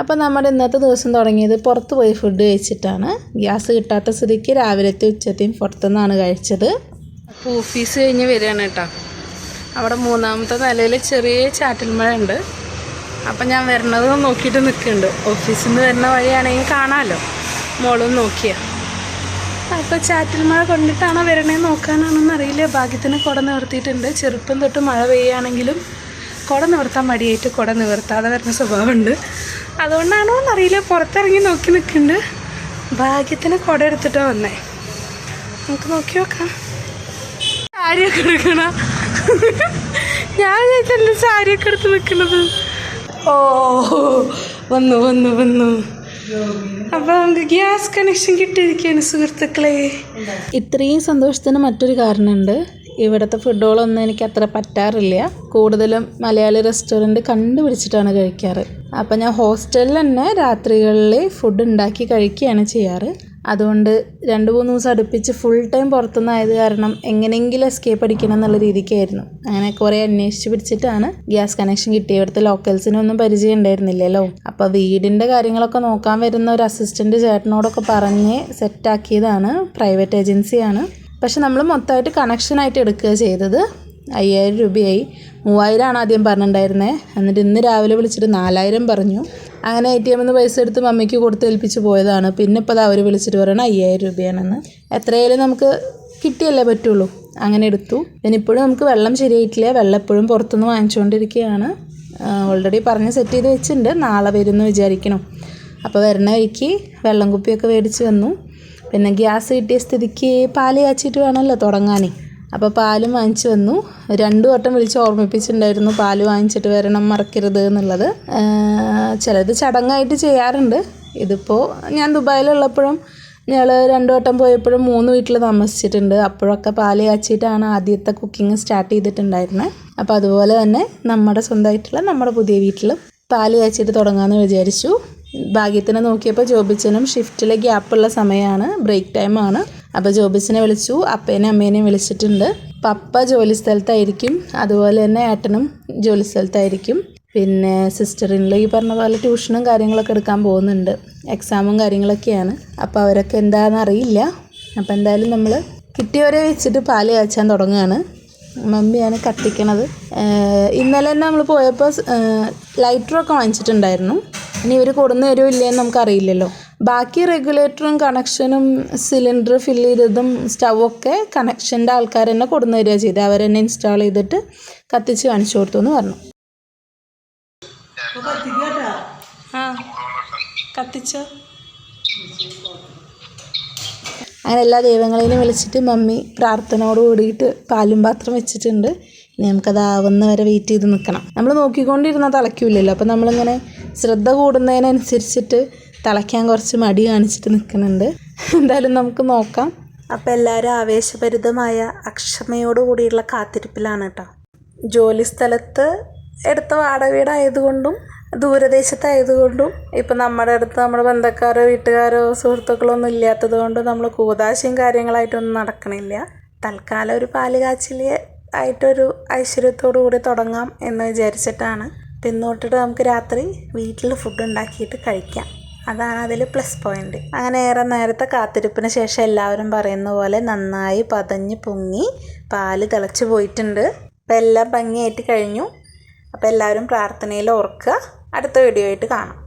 അപ്പോൾ നമ്മുടെ ഇന്നത്തെ ദിവസം തുടങ്ങിയത് പുറത്ത് പോയി ഫുഡ് കഴിച്ചിട്ടാണ്. ഗ്യാസ് കിട്ടാത്ത സ്ഥിതിക്ക് രാവിലത്തെ ഉച്ചത്തെയും പുറത്തുനിന്നാണ് കഴിച്ചത്. അപ്പോൾ ഓഫീസ് കഴിഞ്ഞ് വരികയാണ് കേട്ടോ. അവിടെ മൂന്നാമത്തെ നിലയിൽ ചെറിയ ചാറ്റൽ മഴ ഉണ്ട് അപ്പം ഞാൻ വരണത് നോക്കിയിട്ട് നിൽക്കുന്നുണ്ട്. ഓഫീസിൽ നിന്ന് വരുന്ന വഴിയാണെങ്കിൽ കാണാമല്ലോ. മോളും നോക്കിയ. അപ്പോൾ ചാറ്റൽ മഴ കൊണ്ടിട്ടാണോ വരണേ നോക്കാനാണെന്ന് അറിയില്ല ഭാഗ്യത്തിന് കുട നിവർത്തിയിട്ടുണ്ട്. ചെറുപ്പം തൊട്ട് മഴ പെയ്യുകയാണെങ്കിലും കുട നിവർത്താൻ മടിയായിട്ട് കുട നിവർത്താതെ വരുന്ന സ്വഭാവമുണ്ട്. അതുകൊണ്ടാണോ എന്നറിയില്ല. പുറത്തിറങ്ങി നോക്കി നിൽക്കുന്നുണ്ട്. ഭാഗ്യത്തിന് കുട എടുത്തിട്ടാണ് വന്നേ. നമുക്ക് നോക്കി നോക്കാം. സാരിയൊക്കെ എടുക്കണ? ഞാൻ വിചാരിച്ചല്ലേ സാരിയൊക്കെ എടുത്ത് നിൽക്കുന്നത് ഓ വന്നു വന്നു വന്നു. അപ്പൊ നമുക്ക് ഗ്യാസ് കണക്ഷൻ കിട്ടിയിരിക്കുകയാണ് സുഹൃത്തുക്കളെ. ഇത്രയും സന്തോഷത്തിന് മറ്റൊരു കാരണമുണ്ട്. ഇവിടുത്തെ ഫുഡുകളൊന്നും എനിക്ക് അത്ര പറ്റാറില്ല. കൂടുതലും മലയാളി റെസ്റ്റോറന്റ് കണ്ടുപിടിച്ചിട്ടാണ് കഴിക്കാറ്. അപ്പം ഞാൻ ഹോസ്റ്റലിൽ തന്നെ രാത്രികളിൽ ഫുഡ് ഉണ്ടാക്കി കഴിക്കുകയാണ് ചെയ്യാറ്. അതുകൊണ്ട് രണ്ട് മൂന്ന് ദിവസം അടുപ്പിച്ച് ഫുൾ ടൈം പുറത്തുനിന്നായത് കാരണം എങ്ങനെയെങ്കിലും എസ്കേപ്പ് അടിക്കണം എന്നുള്ള രീതിക്കായിരുന്നു. അങ്ങനെ കുറേ അന്വേഷിച്ച് പിടിച്ചിട്ടാണ് ഗ്യാസ് കണക്ഷൻ കിട്ടിയ ഇവിടുത്തെ ലോക്കൽസിനൊന്നും പരിചയം ഉണ്ടായിരുന്നില്ലല്ലോ. അപ്പോൾ വീടിന്റെ കാര്യങ്ങളൊക്കെ നോക്കാൻ വരുന്ന ഒരു അസിസ്റ്റന്റ് ചേട്ടനോടൊക്കെ പറഞ്ഞ് സെറ്റാക്കിയതാണ് പ്രൈവറ്റ് ഏജൻസിയാണ് പക്ഷെ നമ്മൾ മൊത്തമായിട്ട് കണക്ഷനായിട്ട് എടുക്കുക ചെയ്തത് അയ്യായിരം രൂപയായി. മൂവായിരമാണ് ആദ്യം പറഞ്ഞിട്ടുണ്ടായിരുന്നത് എന്നിട്ട് ഇന്ന് രാവിലെ വിളിച്ചിട്ട് നാലായിരം പറഞ്ഞു. അങ്ങനെ എ ടി എമ്മിൽ നിന്ന് പൈസ എടുത്ത് മമ്മിക്ക് കൊടുത്ത് ഏൽപ്പിച്ച് പോയതാണ്. പിന്നെ ഇപ്പോൾ അവർ വിളിച്ചിട്ട് പറയണം അയ്യായിരം രൂപയാണെന്ന്. എത്രയായാലും നമുക്ക് കിട്ടിയല്ലേ പറ്റുള്ളൂ. അങ്ങനെ എടുത്തു. പിന്നെ നമുക്ക് വെള്ളം ശരിയായിട്ടില്ല. വെള്ളം എപ്പോഴും പുറത്തുനിന്ന് വാങ്ങിച്ചുകൊണ്ടിരിക്കുകയാണ്. ഓൾറെഡി പറഞ്ഞ് സെറ്റ് ചെയ്ത് വെച്ചിട്ടുണ്ട്. നാളെ വരുമെന്ന് വിചാരിക്കണം. അപ്പോൾ വരുന്ന വഴിക്ക് വെള്ളം കുപ്പിയൊക്കെ മേടിച്ച് വന്നു. പിന്നെ ഗ്യാസ് കിട്ടിയ സ്ഥിതിക്ക് പാൽ കാച്ചിട്ട് വേണമല്ലോ തുടങ്ങാൻ. അപ്പോൾ പാലും വാങ്ങിച്ചു വന്നു. രണ്ടു വട്ടം വിളിച്ച് ഓർമ്മിപ്പിച്ചിട്ടുണ്ടായിരുന്നു പാൽ വാങ്ങിച്ചിട്ട് വരണം മറക്കരുത് എന്നുള്ളത്. ചിലത് ചടങ്ങായിട്ട് ചെയ്യാറുണ്ട്. ഇതിപ്പോൾ ഞാൻ ദുബായിലുള്ളപ്പോഴും ഞങ്ങൾ രണ്ടു വട്ടം പോയപ്പോഴും മൂന്ന് വീട്ടിൽ താമസിച്ചിട്ടുണ്ട്. അപ്പോഴൊക്കെ പാൽ കാച്ചിട്ടാണ് ആദ്യത്തെ കുക്കിംഗ് സ്റ്റാർട്ട് ചെയ്തിട്ടുണ്ടായിരുന്നത് അപ്പോൾ അതുപോലെ തന്നെ നമ്മുടെ സ്വന്തമായിട്ടുള്ള നമ്മുടെ പുതിയ വീട്ടിലും പാൽ കാച്ചിട്ട് തുടങ്ങാമെന്ന് വിചാരിച്ചു. ഭാഗ്യത്തിന് നോക്കിയപ്പോൾ ജോബിച്ചനും ഷിഫ്റ്റിലെ ഗ്യാപ്പുള്ള സമയമാണ് ബ്രേക്ക് ടൈമാണ് അപ്പോൾ ജോബിച്ചനെ വിളിച്ചു അപ്പേനെ അമ്മേനെയും വിളിച്ചിട്ടുണ്ട്. പപ്പ ജോലി സ്ഥലത്തായിരിക്കും അതുപോലെ തന്നെ ഏട്ടനും ജോലി സ്ഥലത്തായിരിക്കും. പിന്നെ സിസ്റ്ററിനിൽ ഈ പറഞ്ഞ പോലെ ട്യൂഷനും കാര്യങ്ങളൊക്കെ എടുക്കാൻ പോകുന്നുണ്ട്. എക്സാമും കാര്യങ്ങളൊക്കെയാണ്. അപ്പോൾ അവരൊക്കെ എന്താണെന്ന് അറിയില്ല. അപ്പോൾ എന്തായാലും നമ്മൾ കിട്ടിയവരെ വെച്ചിട്ട് പാൽ കാച്ചാൻ തുടങ്ങുകയാണ്. മമ്മിയാണ് കത്തിക്കണത്. ഇന്നലെ തന്നെ നമ്മൾ പോയപ്പോൾ ലൈറ്ററൊക്കെ വാങ്ങിച്ചിട്ടുണ്ടായിരുന്നു. ഇനി ഇവർ കൊടുന്ന് തരുമോ ഇല്ലയെന്ന് നമുക്കറിയില്ലല്ലോ. ബാക്കി റെഗുലേറ്ററും കണക്ഷനും സിലിണ്ടർ ഫില്ല് ചെയ്തതും സ്റ്റൗവൊക്കെ കണക്ഷന്റെ ആൾക്കാർ തന്നെ കൊടുന്ന് തരിക ചെയ്ത്. അവർ തന്നെ ഇൻസ്റ്റാൾ ചെയ്തിട്ട് കത്തിച്ച് കാണിച്ചു കൊടുത്തു എന്ന് പറഞ്ഞു ആ. കത്തിച്ചോ? അങ്ങനെ എല്ലാ ദൈവങ്ങളെയും വിളിച്ചിട്ട് മമ്മി പ്രാർത്ഥനയോട് കൂടിയിട്ട് പാലും പാത്രം വെച്ചിട്ടുണ്ട്. ഇനി നമുക്കത് ആവുന്ന വരെ വെയിറ്റ് ചെയ്ത് നിൽക്കണം നമ്മൾ നോക്കിക്കൊണ്ടിരുന്നാൽ തിളയ്ക്കില്ലല്ലോ. അപ്പം നമ്മളിങ്ങനെ ശ്രദ്ധ കൂടുന്നതിനനുസരിച്ചിട്ട് തിളയ്ക്കാൻ കുറച്ച് മടി കാണിച്ചിട്ട് നിൽക്കുന്നുണ്ട്. എന്തായാലും നമുക്ക് നോക്കാം. അപ്പോൾ എല്ലാവരും ആവേശഭരിതമായ അക്ഷമയോട് കൂടിയുള്ള കാത്തിരിപ്പിലാണ് കേട്ടോ ജോലി സ്ഥലത്ത് എടുത്ത വാടക വീടായതുകൊണ്ടും ദൂരദേശത്തായതുകൊണ്ടും ഇപ്പം നമ്മുടെ അടുത്ത് നമ്മുടെ ബന്ധക്കാരോ വീട്ടുകാരോ സുഹൃത്തുക്കളോ ഒന്നും ഇല്ലാത്തത് കൊണ്ട് നമ്മൾ കൂതാശയും കാര്യങ്ങളായിട്ടൊന്നും നടക്കണില്ല. തൽക്കാലം ഒരു പാൽ കാച്ചിൽ ആയിട്ടൊരു ഐശ്വര്യത്തോടു കൂടി തുടങ്ങാം എന്ന് വിചാരിച്ചിട്ടാണ്. പിന്നോട്ടിട്ട് നമുക്ക് രാത്രി വീട്ടിൽ ഫുഡ് ഉണ്ടാക്കിയിട്ട് കഴിക്കാം. അതാണ് അതിൽ പ്ലസ് പോയിന്റ് അങ്ങനെ ഏറെ നേരത്തെ കാത്തിരിപ്പിന് ശേഷം എല്ലാവരും പറയുന്ന പോലെ നന്നായി പതഞ്ഞ് പൊങ്ങി പാൽ തിളച്ച് പോയിട്ടുണ്ട്. അപ്പം എല്ലാം ഭംഗിയായിട്ട് കഴിഞ്ഞു. അപ്പോൾ എല്ലാവരും പ്രാർത്ഥനയിൽ ഓർക്കുക. അടുത്ത വീഡിയോ ആയിട്ട് കാണാം.